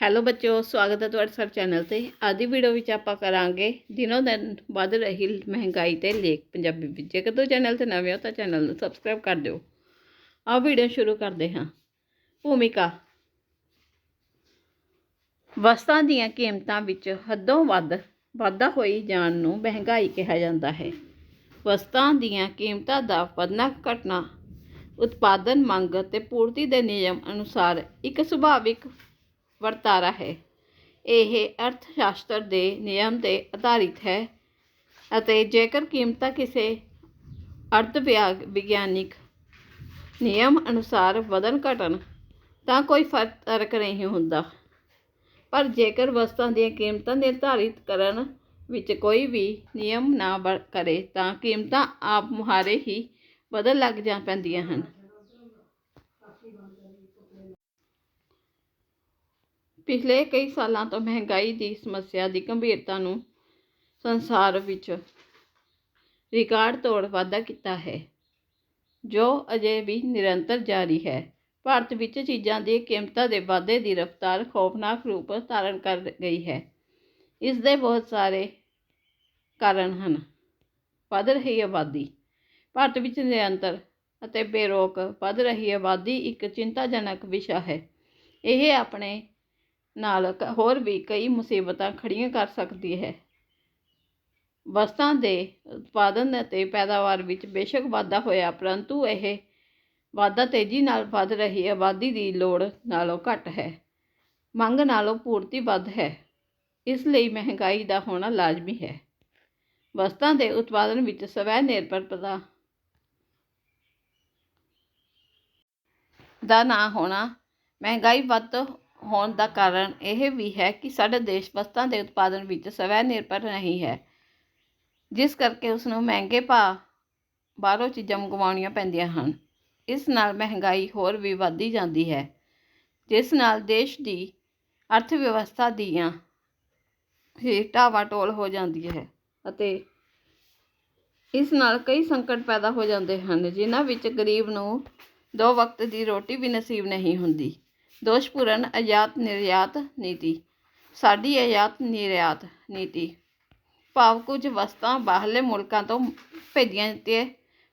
Hello ਬੱਚਿਓ, ਸਵਾਗਤ ਹੈ ਤੁਹਾਡਾ ਸਾਡੇ ਚੈਨਲ ਤੇ। ਅੱਜ ਦੀ ਵੀਡੀਓ ਵਿੱਚ ਆਪਾਂ ਕਰਾਂਗੇ, ਦਿਨੋਂ ਦਿਨ ਵੱਧ ਰਹੀ ਮਹਿੰਗਾਈ ਤੇ ਲੇਖ ਪੰਜਾਬੀ ਵਿੱਚ। ਜੇਕਰ ਤੁਸੀਂ ਚੈਨਲ ਤੇ ਨਵੇਂ ਹੋ ਤਾਂ ਚੈਨਲ ਨੂੰ ਸਬਸਕ੍ਰਾਈਬ ਕਰ ਦਿਓ। ਆਓ ਵੀਡੀਓ ਸ਼ੁਰੂ ਕਰਦੇ ਹਾਂ। ਭੂਮਿਕਾ। ਵਸਤਾਂ ਦੀਆਂ ਕੀਮਤਾਂ ਵਿੱਚ ਹੱਦੋਂ ਵੱਧ, ਵਾਧਾ ਹੋਈ ਜਾਣ ਨੂੰ ਮਹਿੰਗਾਈ ਕਿਹਾ ਜਾਂਦਾ ਹੈ। ਵਸਤਾਂ ਦੀਆਂ ਕੀਮਤਾਂ ਦਾ ਵਧਣਾ ਘਟਣਾ, ਉਤਪਾਦਨ ਮੰਗ ਅਤੇ ਪੂਰਤੀ ਦੇ ਨਿਯਮ ਅਨੁਸਾਰ ਇੱਕ ਸੁਭਾਵਿਕ ਵਰਤਾਰਾ ਹੈ। ਇਹ ਅਰਥ ਸ਼ਾਸਤਰ ਦੇ ਨਿਯਮ ਤੇ ਆਧਾਰਿਤ ਹੈ ਅਤੇ ਜੇਕਰ ਕੀਮਤਾਂ ਕਿਸੇ ਅਰਥ ਵਿਆ- ਵਿਗਿਆਨਿਕ ਨਿਯਮ ਅਨੁਸਾਰ ਵਧਣ ਘਟਣ, ਤਾਂ ਕੋਈ ਫ਼ਰਕ ਤਰਕ ਨਹੀਂ ਹੁੰਦਾ। ਪਰ ਜੇਕਰ ਵਸਤਾਂ ਦੀਆਂ ਕੀਮਤਾਂ ਨਿਰਧਾਰਿਤ ਕਰਨ ਵਿੱਚ ਕੋਈ ਵੀ ਨਿਯਮ ਨਾ ਵਰ- ਕਰੇ, ਤਾਂ ਕੀਮਤਾਂ ਆਪ ਮੁਹਾਰੇ ਹੀ ਵਧਣ ਲੱਗ ਜਾ ਪੈਂਦੀਆਂ ਹਨ। ਪਿਛਲੇ ਕਈ ਸਾਲਾਂ ਤੋਂ ਮਹਿੰਗਾਈ ਦੀ ਸਮੱਸਿਆ ਦੀ ਗੰਭੀਰਤਾ ਨੂੰ ਸੰਸਾਰ ਵਿੱਚ ਰਿਕਾਰਡ ਤੋੜ ਵਾਧਾ ਕੀਤਾ ਹੈ, ਜੋ ਅਜੇ ਵੀ ਨਿਰੰਤਰ ਜਾਰੀ ਹੈ। ਭਾਰਤ ਵਿੱਚ ਚੀਜ਼ਾਂ ਦੀ ਕੀਮਤਾਂ ਦੇ ਵਾਧੇ ਦੀ ਰਫ਼ਤਾਰ ਖੌਫਨਾਕ ਰੂਪ ਧਾਰਨ ਕਰ ਗਈ ਹੈ। ਇਸ ਦੇ ਬਹੁਤ ਸਾਰੇ ਕਾਰਨ ਹਨ। ਵੱਧ ਰਹੀ ਆਬਾਦੀ। ਭਾਰਤ ਵਿੱਚ ਨਿਰੰਤਰ ਅਤੇ ਬੇਰੋਕ ਵੱਧ ਰਹੀ ਆਬਾਦੀ ਇੱਕ ਚਿੰਤਾਜਨਕ ਵਿਸ਼ਾ ਹੈ। ਇਹ ਆਪਣੇ ਨਾਲ ਕ- ਹੋਰ ਵੀ ਕਈ ਮੁਸੀਬਤਾਂ ਖੜੀਆਂ ਕਰ ਸਕਦੀ ਹੈ। ਵਸਤਾਂ ਦੇ ਉਤਪਾਦਨ ਅਤੇ ਪੈਦਾਵਾਰ ਵਿੱਚ ਬੇਸ਼ੱਕ ਵਾਧਾ ਹੋਇਆ, ਪਰੰਤੂ ਇਹ ਵਾਧਾ ਤੇਜ਼ੀ ਨਾਲ ਵੱਧ ਰਹੀ ਆਬਾਦੀ ਦੀ ਲੋੜ ਨਾਲੋਂ ਘੱਟ ਹੈ। ਮੰਗ ਨਾਲੋਂ ਪੂਰਤੀ ਵੱਧ ਹੈ। ਇਸ ਲਈ ਮਹਿੰਗਾਈ ਦਾ ਹੋਣਾ ਲਾਜ਼ਮੀ ਹੈ। ਵਸਤਾਂ ਦੇ ਉਤਪਾਦਨ ਵਿੱਚ ਸਵੈ ਨਿਰਭਰਤਾ ਦਾ ਨਾ ਹੋਣਾ, ਮਹਿੰਗਾਈ ਵੱਧ ਹੋਣ ਦਾ ਕਾਰਨ ਇਹ ਵੀ ਹੈ ਕਿ ਸਾਡਾ ਦੇਸ਼ ਵਸਤਾਂ ਦੇ ਉਤਪਾਦਨ ਵਿੱਚ ਸਵੈ ਨਿਰਭਰ ਨਹੀਂ ਹੈ। ਜਿਸ ਕਰਕੇ ਉਸ ਨੂੰ ਮਹਿੰਗੇ ਭਾਅ ਬਾਹਰੋਂ ਚੀਜ਼ਾਂ ਮੰਗਵਾਉਣੀਆਂ ਪੈਂਦੀਆਂ ਹਨ। ਇਸ ਨਾਲ ਮਹਿੰਗਾਈ ਹੋਰ ਵੀ ਵੱਧਦੀ ਜਾਂਦੀ ਹੈ, ਜਿਸ ਨਾਲ ਦੇਸ਼ ਦੀ ਅਰਥ ਵਿਵਸਥਾ ਦੀਆਂ ਹੀ ਢਾਵਾਟੋਲ ਹੋ ਜਾਂਦੀ ਹੈ ਅਤੇ ਇਸ ਨਾਲ ਕਈ ਸੰਕਟ ਪੈਦਾ ਹੋ ਜਾਂਦੇ ਹਨ, ਜਿਨ੍ਹਾਂ ਵਿੱਚ ਗਰੀਬ ਨੂੰ ਦੋ ਵਕਤ ਦੀ ਰੋਟੀ ਵੀ ਨਸੀਬ ਨਹੀਂ ਹੁੰਦੀ। ਦੋਸ਼ਪੂਰਨ ਆਯਾਤ ਨਿਰਯਾਤ ਨੀਤੀ। ਸਾਡੀ ਆਯਾਤ ਨਿਰਯਾਤ ਨੀਤੀ। ਭਾਵ ਕੁਝ ਵਸਤਾਂ ਬਾਹਰਲੇ ਮੁਲਕਾਂ ਤੋਂ ਭੇਜੀਆਂ ਤੇ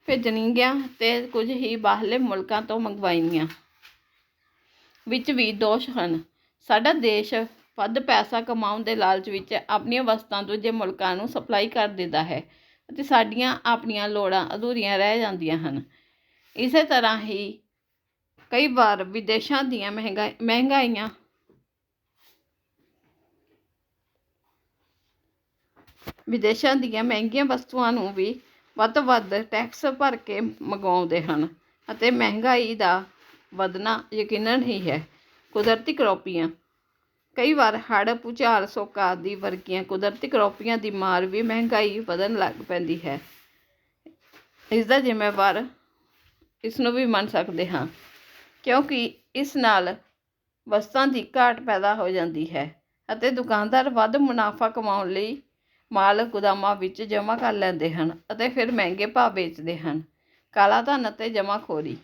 ਭੇਜਣਗੀਆਂ ਤੇ ਕੁਝ ਹੀ ਬਾਹਰਲੇ ਮੁਲਕਾਂ ਤੋਂ ਮੰਗਵਾਈਆਂ। ਵਿੱਚ ਵੀ ਦੋਸ਼ ਹਨ। ਸਾਡਾ ਦੇਸ਼ ਵੱਧ ਪੈਸਾ ਕਮਾਉਣ ਦੇ ਲਾਲਚ ਵਿੱਚ ਆਪਣੀਆਂ ਵਸਤਾਂ ਦੂਜੇ ਮੁਲਕਾਂ ਨੂੰ ਸਪਲਾਈ ਕਰ ਦਿੰਦਾ ਹੈ ਅਤੇ ਸਾਡੀਆਂ ਆਪਣੀਆਂ ਲੋੜਾਂ ਅਧੂਰੀਆਂ ਰਹਿ ਜਾਂਦੀਆਂ ਹਨ। ਇਸੇ ਤਰ੍ਹਾਂ ਹੀ ਕਈ ਵਾਰ ਵਿਦੇਸ਼ਾਂ ਦੀਆਂ ਮਹਿੰਗਾ ਮਹਿੰਗਾਈਆਂ ਵਿਦੇਸ਼ਾਂ ਦੀਆਂ ਮਹਿੰਗੀਆਂ ਵਸਤੂਆਂ ਨੂੰ ਵੀ ਵੱਧ ਤੋਂ ਵੱਧ ਟੈਕਸ ਭਰ ਕੇ ਮੰਗਵਾਉਂਦੇ ਹਨ ਅਤੇ ਮਹਿੰਗਾਈ ਦਾ ਵਧਣਾ ਯਕੀਨਨ ਹੀ ਹੈ। ਕੁਦਰਤੀ ਕਰੋਪੀਆਂ ਕਈ ਵਾਰ ਹੜ੍ਹ, ਭੂਚਾਲ, ਸੋਕਾ ਆਦਿ ਵਰਗੀਆਂ ਕੁਦਰਤੀ ਕਰੋਪੀਆਂ ਦੀ ਮਾਰ ਵੀ ਮਹਿੰਗਾਈ ਵਧਣ ਲੱਗ ਪੈਂਦੀ ਹੈ। ਇਸ ਦਾ ਜ਼ਿੰਮੇਵਾਰ ਇਸ ਨੂੰ ਵੀ ਮੰਨ ਸਕਦੇ ਹਾਂ। ਕਿਉਂਕਿ ਇਸ ਨਾਲ ਵਸਤਾਂ ਦੀ ਘਾਟ ਪੈਦਾ ਹੋ ਜਾਂਦੀ ਹੈ ਅਤੇ ਦੁਕਾਨਦਾਰ ਵੱਧ ਮੁਨਾਫਾ ਕਮਾਉਣ ਲਈ ਮਾਲ ਗੁਦਾਮਾਂ ਵਿੱਚ ਜਮ੍ਹਾਂ ਕਰ ਲੈਂਦੇ ਹਨ ਅਤੇ ਫਿਰ ਮਹਿੰਗੇ ਭਾਅ ਵੇਚਦੇ ਹਨ। ਕਾਲਾ ਧਨ ਅਤੇ ਜਮ੍ਹਾਖੋਰੀ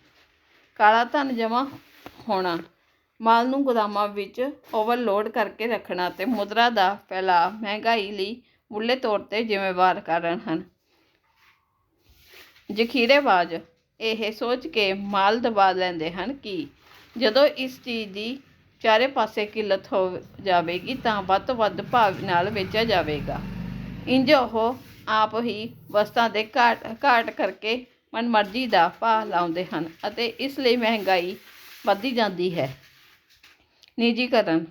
ਕਾਲਾ ਧਨ ਜਮ੍ਹਾਂ ਹੋਣਾ ਮਾਲ ਨੂੰ ਗੋਦਾਮਾਂ ਵਿੱਚ ਓਵਰਲੋਡ ਕਰਕੇ ਰੱਖਣਾ ਅਤੇ ਮੁਦਰਾ ਦਾ ਫੈਲਾਅ ਮਹਿੰਗਾਈ ਲਈ ਮੁੱਢਲੇ ਤੌਰ ਤੇ ਜ਼ਿੰਮੇਵਾਰ ਕਾਰਨ ਹਨ। ਜ਼ਖੀਰੇਬਾਜ਼। ਇਹ ਸੋਚ ਕੇ ਮਾਲ ਦਬਾ ਲੈਂਦੇ ਹਨ ਕਿ ਜਦੋਂ ਇਸ ਚੀਜ਼ ਦੀ ਚਾਰੇ ਪਾਸੇ ਕਿੱਲਤ ਹੋ ਜਾਵੇਗੀ ਤਾਂ ਵੱਧ ਤੋਂ ਵੱਧ ਭਾਅ ਨਾਲ ਵੇਚਿਆ ਜਾਵੇਗਾ। ਇੰਜ ਉਹ ਆਪ ਹੀ ਵਸਤਾਂ ਦੇ ਘਾਟ ਘਾਟ ਕਰਕੇ ਮਨਮਰਜ਼ੀ ਦਾ ਭਾਅ ਲਾਉਂਦੇ ਹਨ ਅਤੇ ਇਸ ਲਈ ਮਹਿੰਗਾਈ ਵੱਧਦੀ ਜਾਂਦੀ ਹੈ। ਨਿੱਜੀਕਰਨ।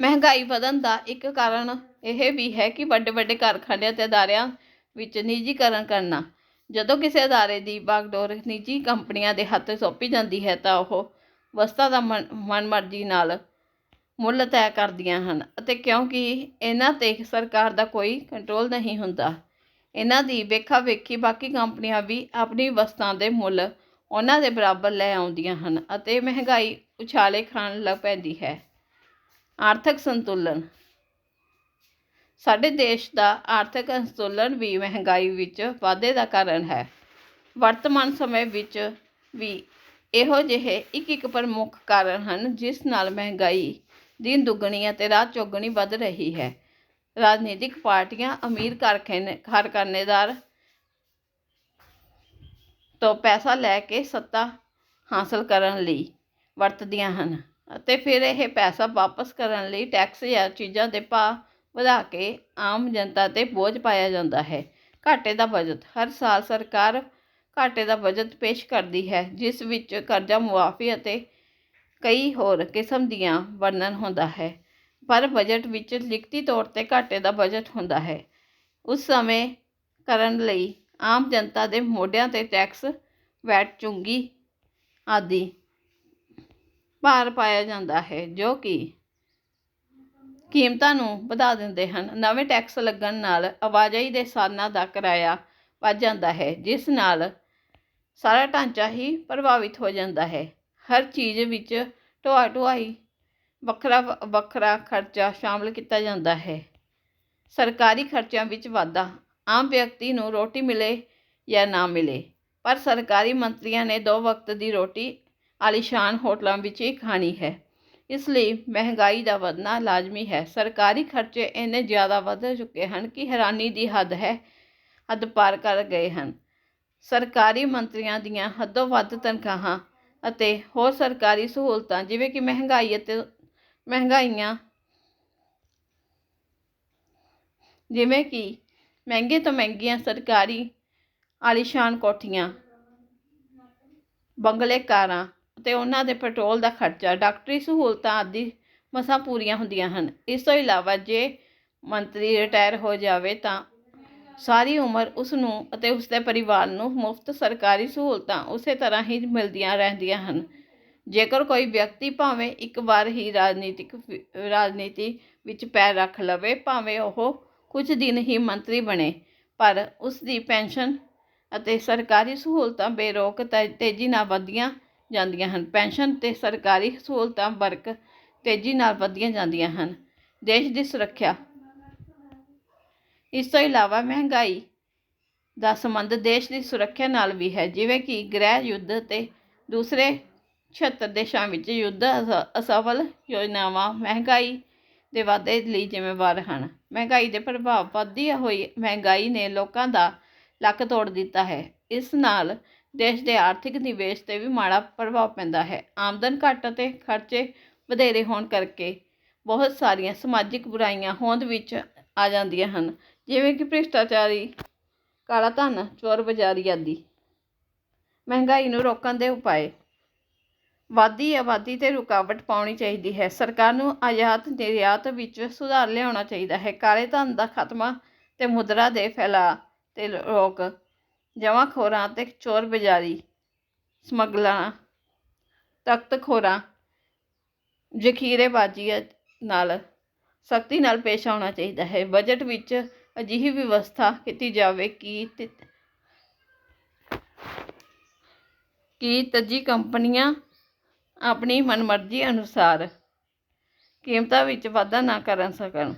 ਮਹਿੰਗਾਈ ਵਧਣ ਦਾ ਇੱਕ ਕਾਰਨ ਇਹ ਵੀ ਹੈ ਕਿ ਵੱਡੇ ਵੱਡੇ ਕਾਰਖਾਨਿਆਂ ਤੇ ਅਦਾਰਿਆਂ ਵਿੱਚ ਨਿੱਜੀਕਰਨ ਕਰਨਾ ਜਦੋਂ ਕਿਸੇ ਅਦਾਰੇ ਦੀ ਬਾਗਡੋਰ ਨਿੱਜੀ ਕੰਪਨੀਆਂ ਦੇ ਹੱਥ ਸੌਂਪੀ ਜਾਂਦੀ ਹੈ ਤਾਂ ਉਹ ਵਸਤਾਂ ਦਾ ਮਨ, ਮਨਮਰਜ਼ੀ ਨਾਲ ਮੁੱਲ ਤੈਅ ਕਰਦੀਆਂ ਹਨ ਅਤੇ ਕਿਉਂਕਿ ਇਹਨਾਂ ਤੇ ਸਰਕਾਰ ਦਾ ਕੋਈ ਕੰਟਰੋਲ ਨਹੀਂ ਹੁੰਦਾ, ਇਹਨਾਂ ਦੀ ਵੇਖਾ ਵੇਖੀ ਬਾਕੀ ਕੰਪਨੀਆਂ ਵੀ ਆਪਣੀ ਵਸਤਾਂ ਦੇ ਮੁੱਲ ਉਹਨਾਂ ਦੇ ਬਰਾਬਰ ਲੈ ਆਉਂਦੀਆਂ ਹਨ ਅਤੇ ਮਹਿੰਗਾਈ ਉਛਾਲੇ ਖਾਣ ਲੱਗ ਪੈਂਦੀ ਹੈ। ਆਰਥਿਕ ਸੰਤੁਲਨ ਸਾਡੇ ਦੇਸ਼ ਦਾ ਆਰਥਿਕ ਸੰਤੁਲਨ ਵੀ ਮਹਿੰਗਾਈ ਵਿੱਚ ਵਾਧੇ ਦਾ ਕਾਰਨ ਹੈ। ਵਰਤਮਾਨ ਸਮੇਂ ਵਿੱਚ ਵੀ ਇਹੋ ਜਿਹੇ ਇੱਕ ਇੱਕ ਪ੍ਰਮੁੱਖ ਕਾਰਨ ਹਨ, ਜਿਸ ਨਾਲ ਮਹਿੰਗਾਈ ਦਿਨ ਦੁੱਗਣੀ ਅਤੇ ਰਾਤ ਚੌਗਣੀ ਵੱਧ ਰਹੀ ਹੈ। ਰਾਜਨੀਤਿਕ ਪਾਰਟੀਆਂ ਅਮੀਰ ਕਾਰਖਾਨੇ, ਕਾਰਖਾਨੇਦਾਰ ਤੋਂ ਪੈਸਾ ਲੈ ਕੇ ਸੱਤਾ ਹਾਸਲ ਕਰਨ ਲਈ ਵਰਤਦੀਆਂ ਹਨ ਅਤੇ ਫਿਰ ਇਹ ਪੈਸਾ ਵਾਪਸ ਕਰਨ ਲਈ ਟੈਕਸ ਜਾਂ ਚੀਜ਼ਾਂ ਦੇ ਭਾਅ ਵਧਾ ਕੇ ਆਮ ਜਨਤਾ ਤੇ ਬੋਝ ਪਾਇਆ ਜਾਂਦਾ ਹੈ। ਘਾਟੇ ਦਾ ਬਜਟ, ਹਰ ਸਾਲ ਸਰਕਾਰ ਘਾਟੇ ਦਾ ਬਜਟ ਪੇਸ਼ ਕਰਦੀ ਹੈ, ਜਿਸ ਵਿੱਚ ਕਰਜ਼ਾ ਮੁਆਫੀ ਅਤੇ ਕਈ ਹੋਰ ਕਿਸਮ ਦੀਆਂ ਵਰਣਨ ਹੁੰਦਾ ਹੈ। ਪਰ ਬਜਟ ਵਿੱਚ ਲਿਖਤੀ ਤੌਰ ਤੇ ਘਾਟੇ ਦਾ ਬਜਟ ਹੁੰਦਾ ਹੈ। ਉਸ ਸਮੇਂ ਕਰਨ ਲਈ ਆਮ ਜਨਤਾ ਦੇ ਮੋਢਿਆਂ ਤੇ ਟੈਕਸ, ਵੈਟ, ਚੁੰਗੀ ਆਦਿ ਭਾਰ ਪਾਇਆ ਜਾਂਦਾ ਹੈ, ਜੋ ਕਿ ਕੀਮਤਾਂ ਨੂੰ ਵਧਾ ਦਿੰਦੇ ਹਨ। ਨਵੇਂ ਟੈਕਸ ਲੱਗਣ ਨਾਲ ਆਵਾਜਾਈ ਦੇ ਸਾਧਨਾਂ ਦਾ ਕਿਰਾਇਆ ਵੱਧ ਜਾਂਦਾ ਹੈ, ਜਿਸ ਨਾਲ ਸਾਰਾ ਢਾਂਚਾ ਹੀ ਪ੍ਰਭਾਵਿਤ ਹੋ ਜਾਂਦਾ ਹੈ। ਹਰ ਚੀਜ਼ ਵਿੱਚ ਢੋਆ ਢੁਆਈ ਵੱਖਰਾ ਵੱਖਰਾ ਖਰਚਾ ਸ਼ਾਮਲ ਕੀਤਾ ਜਾਂਦਾ ਹੈ। ਸਰਕਾਰੀ ਖਰਚਿਆਂ ਵਿੱਚ ਵਾਧਾ, ਆਮ ਵਿਅਕਤੀ ਨੂੰ ਰੋਟੀ ਮਿਲੇ ਜਾਂ ਨਾ ਮਿਲੇ, ਪਰ ਸਰਕਾਰੀ ਮੰਤਰੀਆਂ ਨੇ ਦੋ ਵਕਤ ਦੀ ਰੋਟੀ ਆਲੀਸ਼ਾਨ ਹੋਟਲਾਂ ਵਿੱਚ ਹੀ ਖਾਣੀ ਹੈ। ਇਸ ਲਈ ਮਹਿੰਗਾਈ ਦਾ ਵਧਣਾ ਲਾਜ਼ਮੀ ਹੈ। ਸਰਕਾਰੀ ਖਰਚੇ ਇੰਨੇ ਜ਼ਿਆਦਾ ਵੱਧ ਚੁੱਕੇ ਹਨ ਕਿ ਹੈਰਾਨੀ ਦੀ ਹੱਦ ਹੈ, ਹੱਦ ਪਾਰ ਕਰ ਗਏ ਹਨ। ਸਰਕਾਰੀ ਮੰਤਰੀਆਂ ਦੀਆਂ ਹੱਦੋਂ ਵੱਧ ਤਨਖਾਹਾਂ ਅਤੇ ਹੋਰ ਸਰਕਾਰੀ ਸਹੂਲਤਾਂ, ਜਿਵੇਂ ਕਿ ਮਹਿੰਗਾਈ ਅਤੇ ਮਹਿੰਗਾਈਆਂ, ਜਿਵੇਂ ਕਿ ਮਹਿੰਗੇ ਤੋਂ ਮਹਿੰਗੀਆਂ ਸਰਕਾਰੀ ਆਲੀਸ਼ਾਨ ਕੋਠੀਆਂ, ਬੰਗਲੇ ਕਾਰਾਂ ਅਤੇ ਉਹਨਾਂ ਦੇ ਪੈਟਰੋਲ ਦਾ ਖਰਚਾ, ਡਾਕਟਰੀ ਸਹੂਲਤਾਂ ਆਦਿ ਮਸਾਂ ਪੂਰੀਆਂ ਹੁੰਦੀਆਂ ਹਨ। ਇਸ ਤੋਂ ਇਲਾਵਾ ਜੇ ਮੰਤਰੀ ਰਿਟਾਇਰ ਹੋ ਜਾਵੇ ਤਾਂ ਸਾਰੀ ਉਮਰ ਉਸ ਨੂੰ ਅਤੇ ਉਸ ਦੇ ਪਰਿਵਾਰ ਨੂੰ ਮੁਫਤ ਸਰਕਾਰੀ ਸਹੂਲਤਾਂ ਉਸੇ ਤਰ੍ਹਾਂ ਹੀ ਮਿਲਦੀਆਂ ਰਹਿੰਦੀਆਂ ਹਨ। ਜੇਕਰ ਕੋਈ ਵਿਅਕਤੀ ਭਾਵੇਂ ਇੱਕ ਵਾਰ ਹੀ ਰਾਜਨੀਤਿਕ ਰਾਜਨੀਤੀ ਵਿੱਚ ਪੈਰ ਰੱਖ ਲਵੇ, ਭਾਵੇਂ ਉਹ ਕੁਝ ਦਿਨ ਹੀ ਮੰਤਰੀ ਬਣੇ, ਪਰ ਉਸ ਦੀ ਪੈਨਸ਼ਨ ਅਤੇ ਸਰਕਾਰੀ ਸਹੂਲਤਾਂ ਬੇਰੋਕ ਤੇਜ਼ੀ ਨਾਲ ਵਧੀਆਂ ਜਾਂਦੀਆਂ ਹਨ। ਪੈਨਸ਼ਨ ਅਤੇ ਸਰਕਾਰੀ ਸਹੂਲਤਾਂ ਵਰਕ ਤੇਜ਼ੀ ਨਾਲ ਵਧੀਆਂ ਜਾਂਦੀਆਂ ਹਨ। ਦੇਸ਼ ਦੀ ਸੁਰੱਖਿਆ। ਇਸ ਤੋਂ ਇਲਾਵਾ ਮਹਿੰਗਾਈ ਦਾ ਸੰਬੰਧ ਦੇਸ਼ ਦੀ ਸੁਰੱਖਿਆ ਨਾਲ ਵੀ ਹੈ। ਜਿਵੇਂ ਕਿ ਗ੍ਰਹਿ ਯੁੱਧ ਅਤੇ ਦੂਸਰੇ 76 ਦੇਸ਼ਾਂ ਵਿੱਚ ਯੁੱਧ ਅਸ, ਅਸਫਲ ਯੋਜਨਾਵਾਂ ਮਹਿੰਗਾਈ ਦੇ ਵਾਧੇ ਲਈ ਜ਼ਿੰਮੇਵਾਰ ਹਨ। ਮਹਿੰਗਾਈ ਦੇ ਪ੍ਰਭਾਵ ਵੱਧਦੀ ਹੋਈ ਮਹਿੰਗਾਈ ਨੇ ਲੋਕਾਂ ਦਾ ਲੱਕ ਤੋੜ ਦਿੱਤਾ ਹੈ। ਇਸ ਨਾਲ ਦੇਸ਼ ਦੇ ਆਰਥਿਕ ਨਿਵੇਸ਼ ਤੇ ਵੀ ਮਾੜਾ ਪ੍ਰਭਾਵ ਪੈਂਦਾ ਹੈ। ਆਮਦਨ ਘੱਟ ਅਤੇ ਖਰਚੇ ਵਧੇਰੇ ਹੋਣ ਕਰਕੇ ਬਹੁਤ ਸਾਰੀਆਂ ਸਮਾਜਿਕ ਬੁਰਾਈਆਂ ਹੋਂਦ ਵਿੱਚ ਆ ਜਾਂਦੀਆਂ ਹਨ। ਜਿਵੇਂ ਕਿ ਭ੍ਰਿਸ਼ਟਾਚਾਰੀ, ਕਾਲਾ ਧਨ, ਚੋਰ ਬਜ਼ਾਰੀ ਆਦਿ। ਮਹਿੰਗਾਈ ਨੂੰ ਰੋਕਣ ਦੇ ਉਪਾਅ ਵਾਧੀ, ਆਬਾਦੀ ਤੇ ਰੁਕਾਵਟ ਪਾਉਣੀ ਚਾਹੀਦੀ ਹੈ। ਸਰਕਾਰ ਨੂੰ ਆਯਾਤ ਨਿਰਯਾਤ ਵਿੱਚ ਸੁਧਾਰ ਲਿਆਉਣਾ ਚਾਹੀਦਾ ਹੈ। ਕਾਲੇ ਧਨ ਦਾ ਖਾਤਮਾ ਤੇ ਮੁਦਰਾ ਦੇ ਫੈਲਾ ਤੇ ਰੋਕ ਜਮਾਖੋਰਾਂ ਅਤੇ ਚੋਰ ਬਜ਼ਾਰੀ ਸਮਗਲਰਾਂ ਤਖਤਖੋਰਾਂ ਜ਼ਖੀਰੇਬਾਜ਼ੀ ਨਾਲ ਸਖਤੀ ਨਾਲ ਪੇਸ਼ ਆਉਣਾ ਚਾਹੀਦਾ ਹੈ। ਬਜਟ ਵਿੱਚ ਅਜਿਹੀ ਵਿਵਸਥਾ ਕੀਤੀ ਜਾਵੇ ਕਿ ਕਿ ਤੱਜੀ ਕੰਪਨੀਆਂ ਆਪਣੀ ਮਨਮਰਜ਼ੀ ਅਨੁਸਾਰ ਕੀਮਤਾਂ ਵਿੱਚ ਵਾਧਾ ਨਾ ਕਰ ਸਕਣ।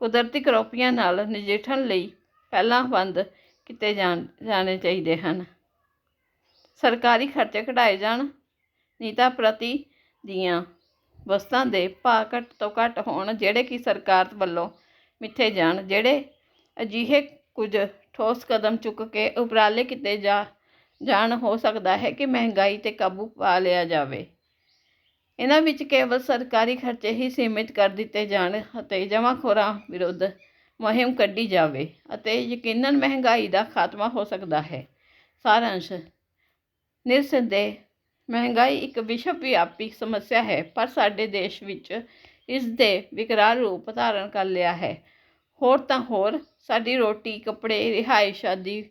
ਕੁਦਰਤੀ ਕਰੋਪੀਆਂ ਨਾਲ ਨਜਿੱਠਣ ਲਈ ਪਹਿਲਾਂ ਬੰਦ ਕੀਤੇ ਜਾਣ, ਜਾਣੇ ਚਾਹੀਦੇ ਹਨ। ਸਰਕਾਰੀ ਖਰਚੇ ਘਟਾਏ ਜਾਣ, ਨੀਤਾ ਪ੍ਰਤੀ ਦੀਆਂ ਵਸਤਾਂ ਦੇ ਭਾਅ ਘੱਟ ਤੋਂ ਘੱਟ ਹੋਣ, ਜਿਹੜੇ ਕਿ ਸਰਕਾਰ ਵੱਲੋਂ ਮਿੱਥੇ ਜਾਣ, ਜਿਹੜੇ ਅਜਿਹੇ ਕੁਝ ਠੋਸ ਕਦਮ ਚੁੱਕ ਕੇ ਉਪਰਾਲੇ ਕੀਤੇ ਜਾ, ਜਾਣ, ਹੋ ਸਕਦਾ ਹੈ ਕਿ ਮਹਿੰਗਾਈ ਤੇ ਕਾਬੂ ਪਾ ਲਿਆ ਜਾਵੇ। ਇਹਨਾਂ ਵਿੱਚ ਕੇਵਲ ਸਰਕਾਰੀ ਖਰਚੇ ਹੀ ਸੀਮਿਤ ਕਰ ਦਿੱਤੇ ਜਾਣ ਅਤੇ ਜਮਾਖੋਰਾਂ ਵਿਰੁੱਧ ਮੁਹਿੰਮ ਕੱਢੀ ਜਾਵੇ ਅਤੇ ਯਕੀਨਨ ਮਹਿੰਗਾਈ ਦਾ ਖਾਤਮਾ ਹੋ ਸਕਦਾ ਹੈ। ਸਾਰਾਂਸ਼ ਨਿਰਸੰਦੇਹ ਮਹਿੰਗਾਈ ਇੱਕ ਵਿਸ਼ਵ ਵਿਆਪੀ ਸਮੱਸਿਆ ਹੈ, ਪਰ ਸਾਡੇ ਦੇਸ਼ ਵਿੱਚ ਇਸ ਦੇ ਵਿਕਰਾਲ ਰੂਪ ਧਾਰਨ ਕਰ ਲਿਆ ਹੈ। ਹੋਰ ਤਾਂ ਹੋਰ, ਸਾਡੀ ਰੋਟੀ, ਕੱਪੜੇ, ਰਿਹਾਇਸ਼ ਆਦਿ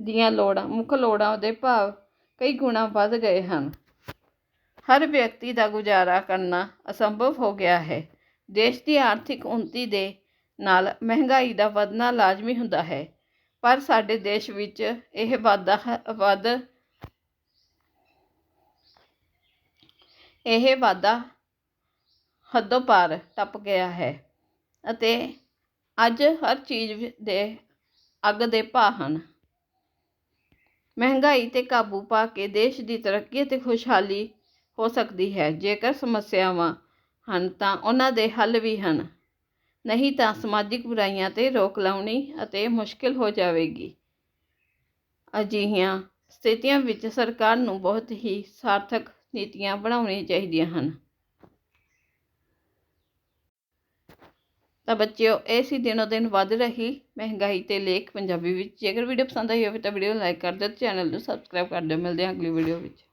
ਦੀਆਂ ਲੋੜਾਂ, ਮੁੱਖ ਲੋੜਾਂ ਦੇ ਭਾਵ ਕਈ ਗੁਣਾ ਵੱਧ ਗਏ ਹਨ। ਹਰ ਵਿਅਕਤੀ ਦਾ ਗੁਜ਼ਾਰਾ ਕਰਨਾ ਅਸੰਭਵ ਹੋ ਗਿਆ ਹੈ। ਦੇਸ਼ ਦੀ ਆਰਥਿਕ ਉੱਨਤੀ ਦੇ ਨਾਲ ਮਹਿੰਗਾਈ ਦਾ ਵਧਣਾ ਲਾਜ਼ਮੀ ਹੁੰਦਾ ਹੈ। ਪਰ ਸਾਡੇ ਦੇਸ਼ ਵਿੱਚ ਇਹ ਵਾਧਾ ਵੱਧ ਇਹ ਵਾਧਾ ਹੱਦੋਂ ਪਾਰ ਟੱਪ ਗਿਆ ਹੈ ਅਤੇ ਅੱਜ ਹਰ ਚੀਜ਼ ਦੇ ਅੱਗ ਦੇ ਭਾਅ ਹਨ। ਮਹਿੰਗਾਈ ਤੇ ਕਾਬੂ ਪਾ ਕੇ ਦੇਸ਼ ਦੀ ਤਰੱਕੀ ਅਤੇ ਖੁਸ਼ਹਾਲੀ ਹੋ ਸਕਦੀ ਹੈ। ਜੇਕਰ ਸਮੱਸਿਆਵਾਂ ਹਨ ਤਾਂ ਉਹਨਾਂ ਦੇ ਹੱਲ ਵੀ ਹਨ। ਨਹੀਂ ਤਾਂ ਸਮਾਜਿਕ ਬੁਰਾਈਆਂ ਤੇ ਰੋਕ ਲਾਉਣੀ ਅਤੇ ਮੁਸ਼ਕਿਲ ਹੋ ਜਾਵੇਗੀ। ਅਜਿਹੀਆਂ ਸਥਿਤੀਆਂ ਵਿੱਚ ਸਰਕਾਰ ਨੂੰ ਬਹੁਤ ਹੀ ਸਾਰਥਕ ਨੀਤੀਆਂ ਬਣਾਉਣੀਆਂ ਚਾਹੀਦੀਆਂ ਹਨ। ਤਾਂ ਬੱਚਿਓ, ਇਹ ਸੀ ਦਿਨੋ ਦਿਨ ਵੱਧ ਰਹੀ ਮਹਿੰਗਾਈ ਤੇ ਲੇਖ ਪੰਜਾਬੀ ਵਿੱਚ। ਜੇਕਰ ਵੀਡੀਓ ਪਸੰਦ ਆਈ ਹੋਵੇ ਤਾਂ ਵੀਡੀਓ ਨੂੰ ਲਾਈਕ ਕਰ ਦਿਓ ਤੇ ਚੈਨਲ ਨੂੰ ਸਬਸਕ੍ਰਾਈਬ ਕਰ ਦਿਓ। ਮਿਲਦੇ ਹਾਂ ਅਗਲੀ ਵੀਡੀਓ ਵਿੱਚ।